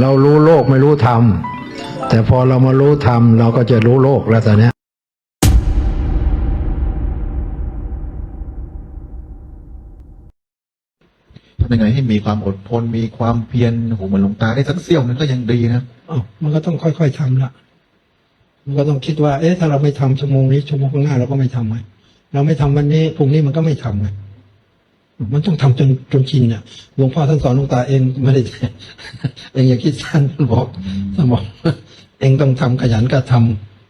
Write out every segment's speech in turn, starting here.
เรารู้โลกไม่รู้ธรรม แต่พอเรามารู้ธรรม เราก็จะรู้โลกแล้วตอนนี้ทำยังไงให้มีความอดทนมีความเพียรหูเหมือนลงตาได้สักเสี้ยวนึงก็ยังดีนะอ๋อมันก็ต้องค่อยๆทำละ มันก็ต้องคิดว่า เอ๊ะถ้าเราไม่ทำชั่วโมงนี้ชั่วโมงข้างหน้าเราก็ไม่ทำไงเราไม่ทำวันนี้พรุ่งนี้มันก็ไม่ทำไงมันต้องทำจนจนชินเนี่ยหลวงพ่อท่านสอนหลวงตาเองไม่ได้เองอย่าคิดสั้นท่านบอกท่านบอกเองต้องทำขยันก็ท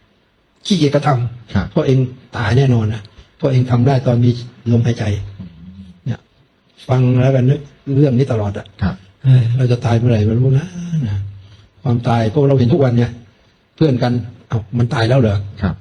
ำขี้เกียจก็ทำครับเพราะเองตายแน่นอนนะเพราะเองทำได้ตอนมีลมหายใจ เนี่ย ฟังแล้วกันนึกเรื่องนี้ตลอดอะครับเอ้ยเราจะตายเมื่อไหร่ไม่รู้นะนะความตายพวกเราเห็นทุกวันไงเพื่อนกันเอ้ามันตายแล้วเหรอครับ